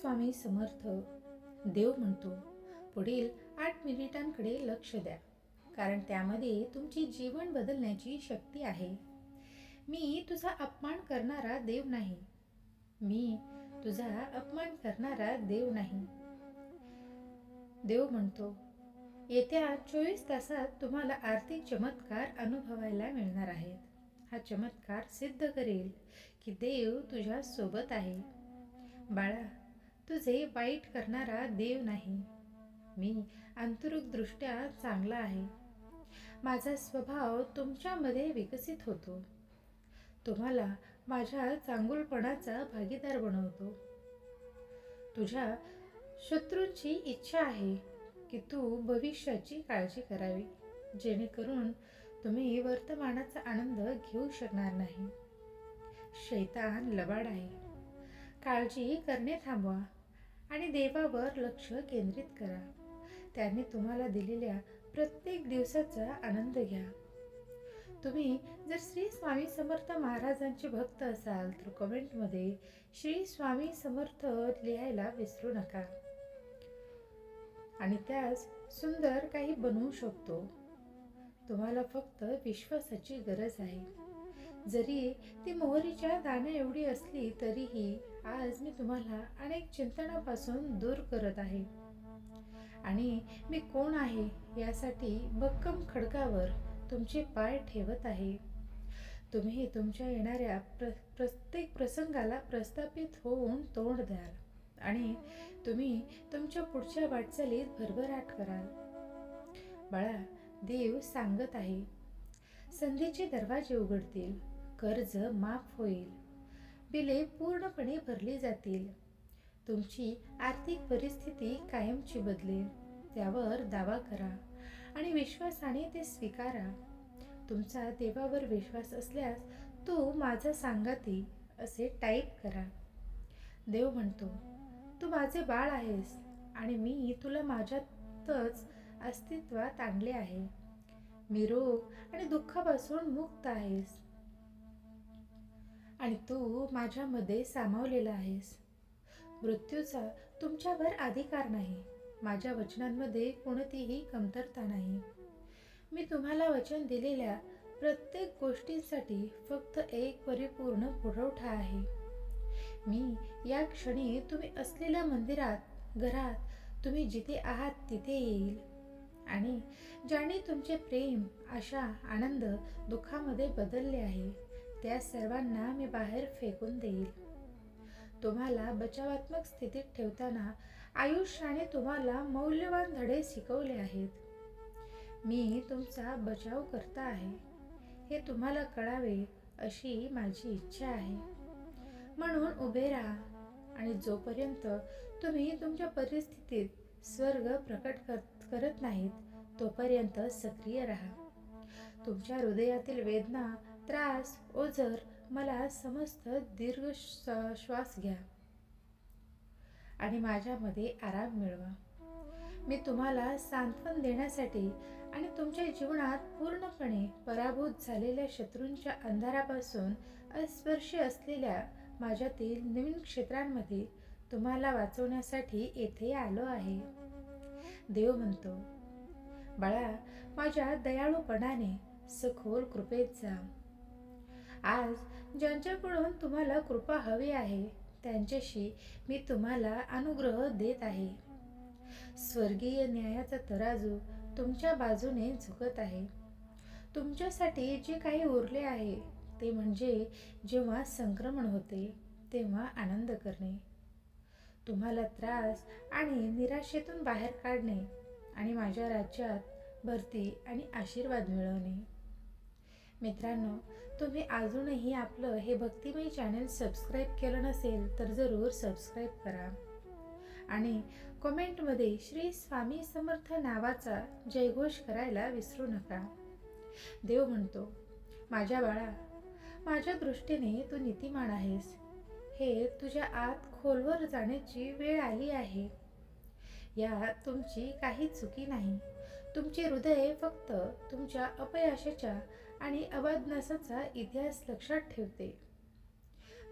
स्वामी समर्थ. देव म्हणतो पुढील आठ मिनिटांकडे लक्ष द्या कारण त्यामध्ये तुमची जीवन बदलण्याची शक्ती आहे. मी तुझा अपमान करणारा देव नाही. मी तुझा अपमान करणारा देव नाही. देव म्हणतो येत्या चोवीस तासात तुम्हाला आर्थिक चमत्कार अनुभवायला मिळणार आहेत. हा चमत्कार सिद्ध करेल की देव तुझ्या सोबत आहे. बाळा तुझे वाईट करणारा देव नाही. मी आंतरिकदृष्ट्या चांगला आहे. माझा स्वभाव तुमच्यामध्ये विकसित होतो. तुम्हाला माझ्या चांगुलपणाचा भागीदार बनवतो. तुझ्या शत्रूंची इच्छा आहे की तू भविष्याची काळजी करावी जेणेकरून तुम्ही वर्तमानाचा आनंद घेऊ शकणार नाही. शैतान लबाड आहे. काळजी करणे थांबवा. आणि देवावर लक्ष केंद्रित करा. त्याने तुम्हाला दिलेल्या प्रत्येक दिवसाचा आनंद घ्या. तुम्ही जर श्री स्वामी समर्थ महाराजांचे भक्त असाल तर कमेंटमध्ये श्री स्वामी समर्थ लिहायला विसरू नका. आणि त्यास सुंदर काही बनवू शकतो. तुम्हाला फक्त विश्वासाची गरज आहे. जरी ती मोहरीच्या दाण्या एवढी असली तरीही आज मी तुम्हाला अनेक चिंतनापासून दूर करत आहे. आणि मी कोण आहे यासाठी भक्कम खडकावर तुमचे पाय ठेवत आहे. तुम्ही तुमच्या येणाऱ्या प्र प्रत्येक प्रसंगाला प्रस्थापित होऊन तोंड द्याल आणि तुम्ही तुमच्या पुढच्या वाटचालीत भरभराट कराल. बाळा देव सांगत आहे संधीचे दरवाजे उघडतील कर्ज माफ होईल. बिले पूर्णपणे भरली जातील. तुमची आर्थिक परिस्थिती कायमची बदलेल. त्यावर दावा करा आणि विश्वासाने ते स्वीकारा. तुमचा देवावर विश्वास असल्यास तू माझा सांगाती असे टाईप करा. देव म्हणतो तू माझे बाळ आहेस आणि मी तुला माझ्यातच अस्तित्वात आणले आहे. मी रोग आणि दुःखापासून मुक्त आहेस. आणि तू माझ्यामध्ये सामावलेला आहेस. मृत्यूचा तुमच्यावर अधिकार नाही. माझ्या वचनांमध्ये कोणतीही कमतरता नाही. मी तुम्हाला वचन दिलेल्या प्रत्येक गोष्टींसाठी फक्त एक परिपूर्ण पुरवठा आहे. मी या क्षणी तुम्ही असलेल्या मंदिरात घरात तुम्ही जिथे आहात तिथे येईल. आणि ज्याने तुमचे प्रेम आशा आनंद दुःखामध्ये बदलले आहे. त्या सर्वांना मी बाहेर फेकून देईल. तुम्हाला बचावात्मक स्थितीत ठेवताना आयुष्याने तुम्हाला मौल्यवान धडे शिकवले आहेत. मी तुमचा बचाव करता आहे. हे तुम्हाला कळावे अशी माझी इच्छा आहे. म्हणून उभे राहा आणि जोपर्यंत तुम्ही तुमच्या परिस्थितीत स्वर्ग प्रकट कर करत नाहीत तोपर्यंत सक्रिय राहा. तुमच्या हृदयातील वेदना त्रास ओझर मला समस्त दीर्घ श्वास घ्या. आणि माझ्यामध्ये आराम मिळवा. मी तुम्हाला सांत्वन देण्यासाठी आणि तुमच्या जीवनात पूर्णपणे पराभूत झालेल्या शत्रूंच्या अंधारापासून अस्पर्शी असलेल्या माझ्यातील नवीन क्षेत्रांमध्ये तुम्हाला वाचवण्यासाठी येथे आलो आहे. देव म्हणतो बाळा माझ्या दयाळूपणाने सखोल कृपेत जा. आज ज्यांच्याकडून तुम्हाला कृपा हवी आहे त्यांच्याशी मी तुम्हाला अनुग्रह देत आहे. स्वर्गीय न्यायाचा तराजू तुमच्या बाजूने झुकत आहे. तुमच्यासाठी जे काही उरले आहे ते म्हणजे जेव्हा संक्रमण होते तेव्हा आनंद करणे. तुम्हाला त्रास आणि निराशेतून बाहेर काढणे आणि माझ्या राज्यात भरती आणि आशीर्वाद मिळवणे. मित्रांनो तुम्ही अजूनही आपलं हे भक्तिमय चॅनल सबस्क्राईब केलं नसेल तर जरूर सबस्क्राईब करा. आणि कमेंटमध्ये श्री स्वामी समर्थ नावाचा जयघोष करायला विसरू नका. देव म्हणतो माझ्या बाळा माझ्या दृष्टीने तू नीतिमान आहेस. हे तुझ्या आत खोलवर जाण्याची वेळ आली आहे. या तुमची काही चुकी नाही. तुमचे हृदय फक्त तुमच्या अपयशाच्या आणि अबादनासाचा इतिहास लक्षात ठेवते.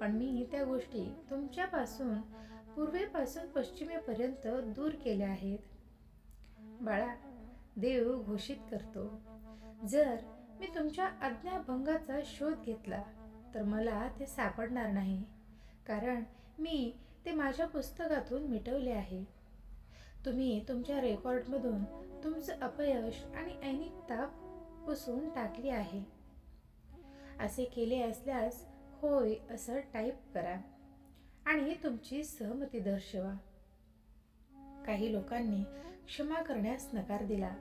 पण मी त्या गोष्टी तुमच्यापासून पूर्वेपासून पश्चिमेपर्यंत दूर केल्या आहेत. बाळा देव घोषित करतो जर मी तुमच्या आज्ञाभंगाचा शोध घेतला तर मला ते सापडणार नाही कारण मी ते माझ्या पुस्तकातून मिटवले आहे. तुम्ही तुमच्या रेकॉर्डमधून तुमचं अपयश आणि ऐनिकता पुसून टाकली आहे. असे केले असल्यास होय असं टाईप करा आणि तुमची सहमती दर्शवा. काही लोकांनी क्षमा करण्यास नकार दिला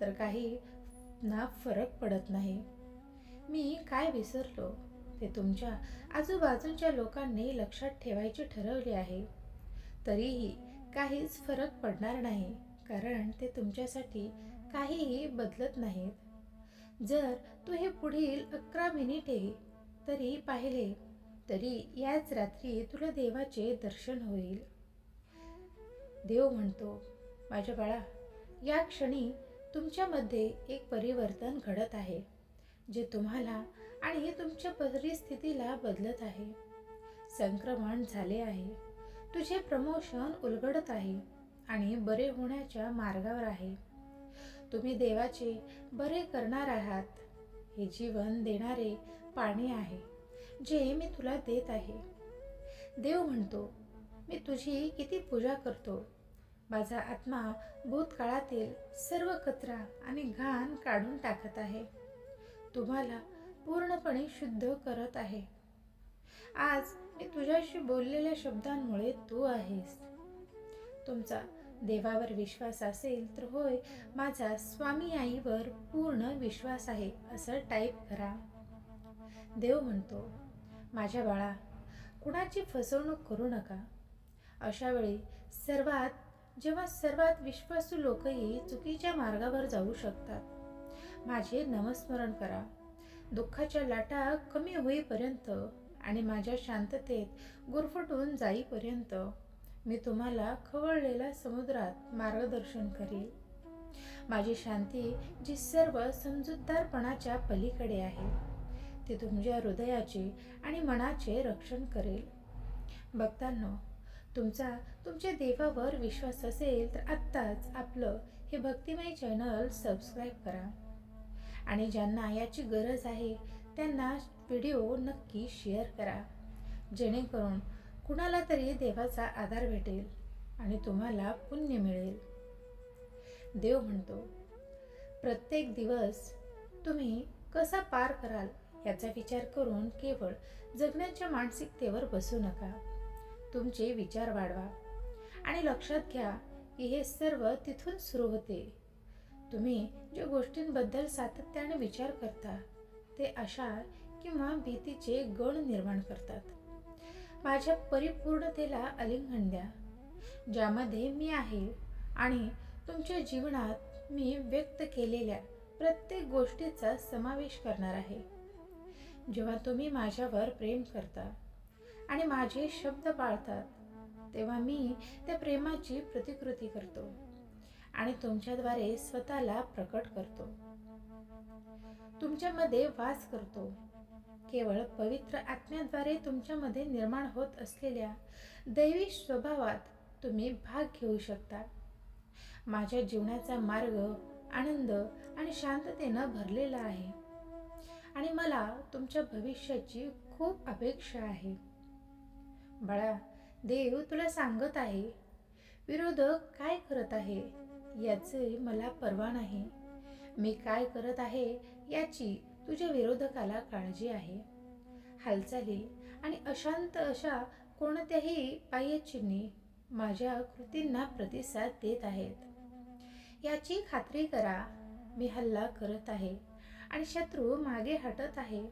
तर काही ना फरक पडत नाही. मी काय विसरलो? ते तुमच्या आजूबाजूच्या लोकांनी लक्षात ठेवायचे ठरवले आहे. तरीही काहीच फरक पडणार नाही कारण ते तुमच्यासाठी काहीही बदलत नाहीत. जर तू हे पुढील अकरा मिनिटे तरी पाहिले तरी याच रात्री तुला देवाचे दर्शन होईल. देव म्हणतो माझ्या बाळा या क्षणी तुमच्यामध्ये एक परिवर्तन घडत आहे जे तुम्हाला आणि तुमच्या परिस्थितीला बदलत आहे. संक्रमण झाले आहे. तुझे प्रमोशन उलगडत आहे आणि बरे होण्याच्या मार्गावर आहे. तुम्ही देवाचे बरे करणार आहात. हे जीवन देणारे पाणी आहे जे मी तुला देत आहे. देव म्हणतो मी तुझी किती पूजा करतो. माझा आत्मा भूतकाळातील सर्व कचरा आणि घाण काढून टाकत आहे. तुम्हाला पूर्णपणे शुद्ध करत आहे. आज मी तुझ्याशी बोललेल्या शब्दांमुळे तू आहेस. तुमचा देवावर विश्वास असेल तर होय माझा स्वामी आईवर पूर्ण विश्वास आहे असं टाईप करा. देव म्हणतो माझ्या बाळा कुणाची फसवणूक करू नका. अशा वेळी सर्वात जेव्हा सर्वात विश्वासू लोकही चुकीच्या मार्गावर जाऊ शकतात. माझे नमस्मरण करा. दुःखाच्या लाटा कमी होईपर्यंत आणि माझ्या शांततेत गुरफटून जाईपर्यंत मी तुम्हाला खवळलेल्या समुद्रात मार्गदर्शन करेल. माझी शांती जी सर्व समजूतदारपणाच्या पलीकडे आहे ती तुमच्या हृदयाचे आणि मनाचे रक्षण करेल. बघताना तुमचा तुमच्या देवावर विश्वास असेल तर आत्ताच आपलं हे भक्तिमय चॅनल सबस्क्राईब करा. आणि ज्यांना याची गरज आहे त्यांना व्हिडिओ नक्की शेअर करा. जेणेकरून कुणाला तरी देवाचा आधार भेटेल आणि तुम्हाला पुण्य मिळेल. देव म्हणतो प्रत्येक दिवस तुम्ही कसा पार कराल याचा विचार करून केवळ जगण्याच्या मानसिकतेवर बसू नका. तुमचे विचार वाढवा आणि लक्षात घ्या की हे सर्व तिथून सुरू होते. तुम्ही ज्या गोष्टींबद्दल सातत्याने विचार करता ते आशा किंवा भीतीचे गण निर्माण करतात. माझ्या परिपूर्णतेला आलिंगन द्या. ज्यामध्ये मी आहे आणि तुमच्या जीवनात मी व्यक्त केलेल्या प्रत्येक गोष्टीचा समावेश करणार आहे. जेव्हा तुम्ही माझ्यावर प्रेम करता आणि माझे शब्द पाळतात तेव्हा मी त्या प्रेमाची प्रतिकृती करतो आणि तुमच्याद्वारे स्वतःला प्रकट करतो. तुमच्यामध्ये वास करतो केवळ पवित्र आत्म्याद्वारे तुमच्यामध्ये निर्माण होत असलेल्या दैवी स्वभावात तुम्ही भाग घेऊ शकता. माझ्या जीवनाचा मार्ग आनंद आणि शांततेनं भरलेला आहे आणि मला तुमच्या भविष्याची खूप अपेक्षा आहे. बाळा देव तुला सांगत आहे विरोधक काय करत आहे याचे मला परवा नाही. मी काय करत आहे याची तुझ्या विरोधकाला काळजी आहे. हालचाली आणि अशांत अशा कोणत्याही बाह्यचिन्हे माझ्या कृतींना प्रतिसाद देत आहेत. याची खात्री करा मी हल्ला करत आहे आणि शत्रू मागे हटत आहे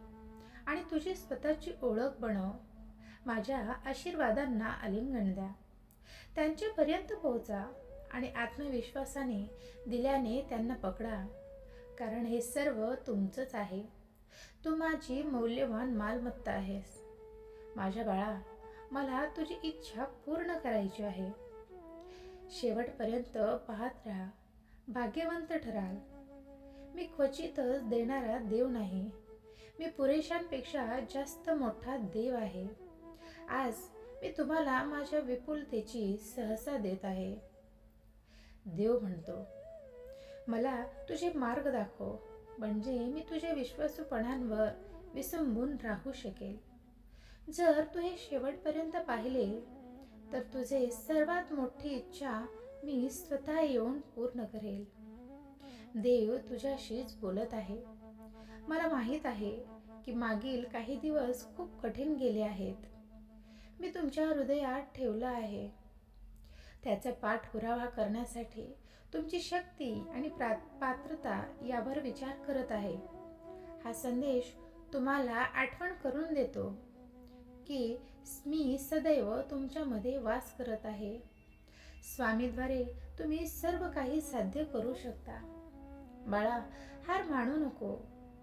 आणि तुझी स्वतःची ओळख बनव. माझ्या आशीर्वादांना आलिंगन द्या. त्यांच्यापर्यंत पोहोचा आणि आत्मविश्वासाने दिल्याने त्यांना पकडा. कारण हे सर्व तुमचंच आहे. तू माझी मौल्यवान मालमत्ता आहेस. माझ्या बाळा मला तुझी इच्छा पूर्ण करायची आहे. शेवटपर्यंत पाहत राहा. भाग्यवंत ठराल. मी क्वचितच देणारा देव नाही. मी पुरेशांपेक्षा जास्त मोठा देव आहे. आज मी तुम्हाला माझ्या विपुलतेची सहसा देत आहे. देव म्हणतो मला तुझे मार्ग दाखव म्हणजे मी तुझ्या विश्वासूपणांवर विसंबून राहू शकेल. जर तू हे शेवटपर्यंत पाहिले तर तुझे सर्वात मोठी इच्छा मी स्वतः येऊन पूर्ण करेल. देव तुझ्याशीच बोलत आहे. मला माहीत आहे की मागील काही दिवस खूप कठीण गेले आहेत. मी तुमच्या हृदयात ठेवलं आहे. त्याचा पाठपुरावा करण्यासाठी तुमची शक्ती आणि प्रा पात्रता यावर विचार करत आहे. हा संदेश तुम्हाला आठवण करून देतो की मी सदैव तुमच्यामध्ये वास करत आहे. स्वामीद्वारे तुम्ही सर्व काही साध्य करू शकता. बाळा हार मानू नको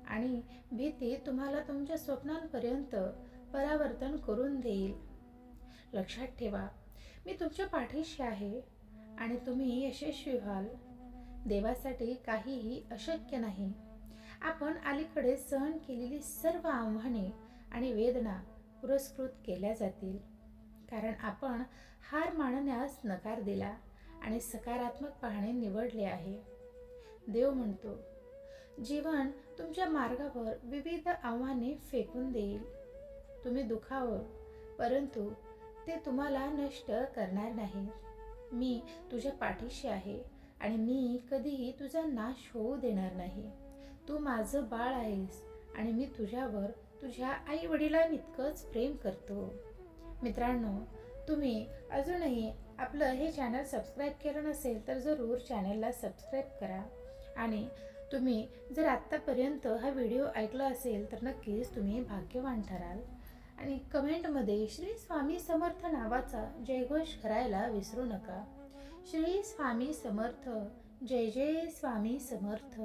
आणि भीती तुम्हाला तुमच्या स्वप्नांपर्यंत परावर्तन करून देईल. लक्षात ठेवा मी तुमच्या पाठीशी आहे. आणि तुम्ही यशस्वी व्हाल. देवासाठी काहीही अशक्य नाही. आपण अलीकडे सहन केलेली सर्व आव्हाने आणि वेदना पुरस्कृत केल्या जातील. कारण आपण हार मानण्यास नकार दिला आणि सकारात्मक पाहणे निवडले आहे. देव म्हणतो जीवन तुमच्या मार्गावर विविध आव्हाने फेकून देईल. तुम्ही दुखावं परंतु ते तुम्हाला नष्ट करणार नाही. मी तुझ्या पाठीशी आहे आणि मी कधीही तुझा नाश होऊ देणार नाही. तू माझं बाळ आहेस आणि मी तुझ्यावर तुझ्या आई वडिलांइतकंच प्रेम करतो. मित्रांनो तुम्ही अजूनही आपलं हे चॅनल सबस्क्राईब केलं नसेल तर जरूर चॅनलला सबस्क्राईब करा. आणि तुम्ही जर आत्तापर्यंत हा व्हिडिओ ऐकला असेल तर नक्कीच तुम्ही भाग्यवान ठराल. आणि कमेंटमध्ये श्री स्वामी समर्थ नावाचा जयघोष करायला विसरू नका. श्री स्वामी समर्थ जय जय स्वामी समर्थ.